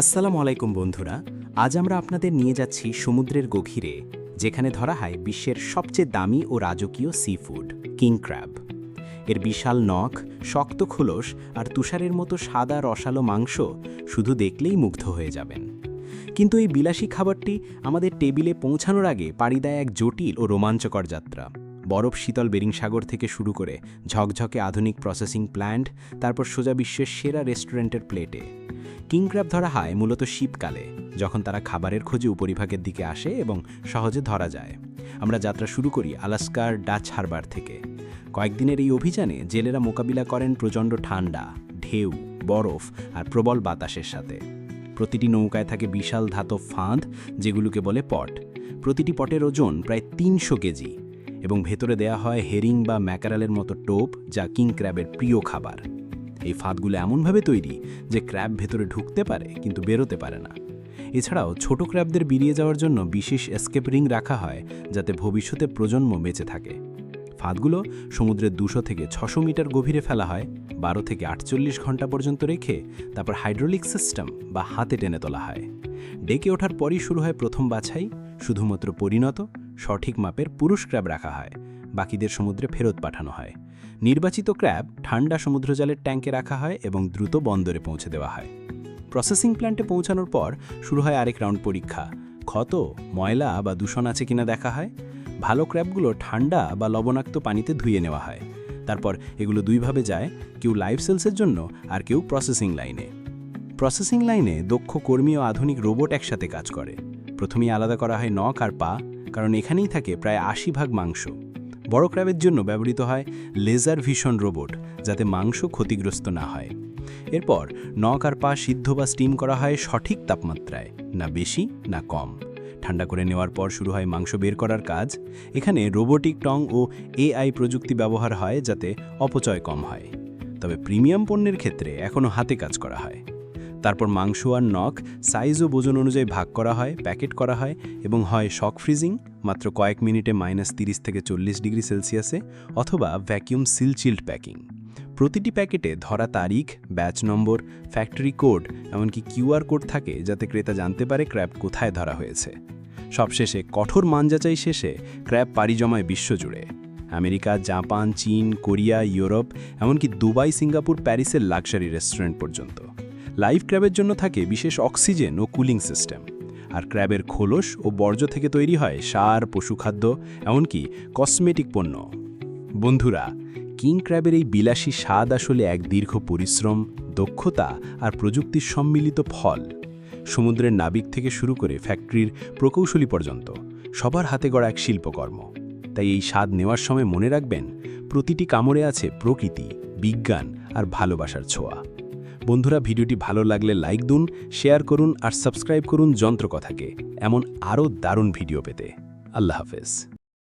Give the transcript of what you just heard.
আসসালামু আলাইকুম বন্ধুরা, আজ আমরা আপনাদের নিয়ে যাচ্ছি সমুদ্রের গভীরে, যেখানে ধরা হয় বিশ্বের সবচেয়ে দামি ও রাজকীয় সি ফুড এর বিশাল নখ, শক্ত খোলস আর তুষারের মতো সাদা রসালো মাংস শুধু দেখলেই মুগ্ধ হয়ে যাবেন। কিন্তু এই বিলাসী খাবারটি আমাদের টেবিলে পৌঁছানোর আগে পাড়ি দেয় এক জটিল ও রোমাঞ্চকর যাত্রা। বরফ শীতল বেরিং সাগর থেকে শুরু করে ঝকঝকে আধুনিক প্রসেসিং প্ল্যান্ট তারপর সোজা বিশ্বের সেরা রেস্টুরেন্টের প্লেটে কিং ক্র্যাব ধরা হয় মূলত শীতকালে, যখন তারা খাবারের খোঁজে উপরিভাগের দিকে আসে এবং সহজে ধরা যায়। আমরা যাত্রা শুরু করি আলাস্কার ডাচ হারবার থেকে। কয়েকদিনের এই অভিযানে জেলেরা মোকাবিলা করেন প্রচণ্ড ঠান্ডা, ঢেউ, বরফ আর প্রবল বাতাসের সাথে। প্রতিটি নৌকায় থাকে বিশাল ধাতব ফাঁদ, যেগুলোকে বলে পট। প্রতিটি পটের ওজন প্রায় তিনশো কেজি এবং ভেতরে দেয়া হয় হেরিং বা ম্যাকারালের মতো টোপ, যা কিং ক্র্যাবের প্রিয় খাবার। এই ফাঁদগুলো এমনভাবে তৈরি যে ক্র্যাব ভেতরে ঢুকতে পারে, কিন্তু বেরোতে পারে না। এছাড়াও ছোট ক্র্যাবদের বেরিয়ে যাওয়ার জন্য বিশেষ এসকেপ রিং রাখা হয় যাতে ভবিষ্যতে প্রজন্ম বেঁচে থাকে। ফাঁদগুলো সমুদ্রের দুশো থেকে ছশো মিটার গভীরে ফেলা হয়, বারো থেকে আটচল্লিশ ঘণ্টা পর্যন্ত রেখে তারপর হাইড্রোলিক সিস্টেম বা হাতে টেনে তোলা হয়। ডেকে ওঠার পরই শুরু হয় প্রথম বাছাই, শুধুমাত্র পরিণত, সঠিক মাপের পুরুষ ক্র্যাব রাখা হয়, বাকিদের সমুদ্রে ফেরত পাঠানো হয়। নির্বাচিত ক্র্যাব ঠান্ডা সমুদ্রজলের ট্যাঙ্কে রাখা হয় এবং দ্রুত বন্দরে পৌঁছে দেওয়া হয়। প্রসেসিং প্ল্যান্টে পৌঁছানোর পর শুরু হয় আরেক রাউন্ড পরীক্ষা। ক্ষত, ময়লা বা দূষণ আছে কিনা দেখা হয়। ভালো ক্র্যাবগুলো ঠান্ডা বা লবণাক্ত পানিতে ধুয়ে নেওয়া হয়। তারপর এগুলো দুইভাবে যায়, কেউ লাইফ সেলসের জন্য আর কেউ প্রসেসিং লাইনে। প্রসেসিং লাইনে দক্ষ কর্মী ও আধুনিক রোবট একসাথে কাজ করে। প্রথমেই আলাদা করা হয় নখ আর পা, কারণ এখানেই থাকে প্রায় আশি ভাগ মাংস। বড় ক্র্যাবের জন্য ব্যবহৃত হয় লেজার ভিশন রোবট, যাতে মাংস ক্ষতিগ্রস্ত না হয়। এরপর নখ আর পা সিদ্ধ বা স্টিম করা হয় সঠিক তাপমাত্রায়, না বেশি, না কম। ঠান্ডা করে নেওয়ার পর শুরু হয় মাংস বের করার কাজ। এখানে রোবোটিক টং ও এআই প্রযুক্তি ব্যবহার হয় যাতে অপচয় কম হয়। তবে প্রিমিয়াম পণ্যের ক্ষেত্রে এখনও হাতে কাজ করা হয়। তারপর মাংস আর নখ সাইজ ও ওজন অনুযায়ী ভাগ করা হয়, প্যাকেট করা হয় এবং হয় শক ফ্রিজিং মাত্র কয়েক মিনিটে মাইনাস তিরিশ থেকে চল্লিশ ডিগ্রি সেলসিয়াসে অথবা ভ্যাকিউম সিল চিল্ড প্যাকিং প্রতিটি প্যাকেটে ধরা তারিখ ব্যাচ নম্বর ফ্যাক্টরি কোড এমনকি কিউআর কোড থাকে যাতে ক্রেতা জানতে পারে ক্র্যাব কোথায় ধরা হয়েছে। সবশেষে কঠোর মান যাচাই শেষে ক্র্যাব পাড়ি জমায় বিশ্বজুড়ে আমেরিকা, জাপান, চীন, কোরিয়া, ইউরোপ, এমনকি দুবাই, সিঙ্গাপুর, প্যারিসের লাক্সারি রেস্টুরেন্ট পর্যন্ত। লাইভ ক্র্যাবের জন্য থাকে বিশেষ অক্সিজেন ও কুলিং সিস্টেম। আর ক্র্যাবের খোলস ও বর্জ্য থেকে তৈরি হয় সার, পশুখাদ্য, এমনকি কসমেটিক পণ্য। বন্ধুরা, কিং ক্র্যাবের এই বিলাসী স্বাদ আসলে এক দীর্ঘ পরিশ্রম, দক্ষতা আর প্রযুক্তির সম্মিলিত ফল। সমুদ্রের নাবিক থেকে শুরু করে ফ্যাক্টরির প্রকৌশলী পর্যন্ত সবার হাতে গড়া এক শিল্পকর্ম। তাই এই স্বাদ নেওয়ার সময় মনে রাখবেন, প্রতিটি কামড়ে আছে প্রকৃতি, বিজ্ঞান আর ভালোবাসার ছোঁয়া। বন্ধুরা, ভিডিওটি ভালো লাগলে লাইক দিন, শেয়ার করুন আর সাবস্ক্রাইব করুন যন্ত্রকথাকে। এমন আরও দারুণ ভিডিও পেতে। আল্লাহ হাফেজ।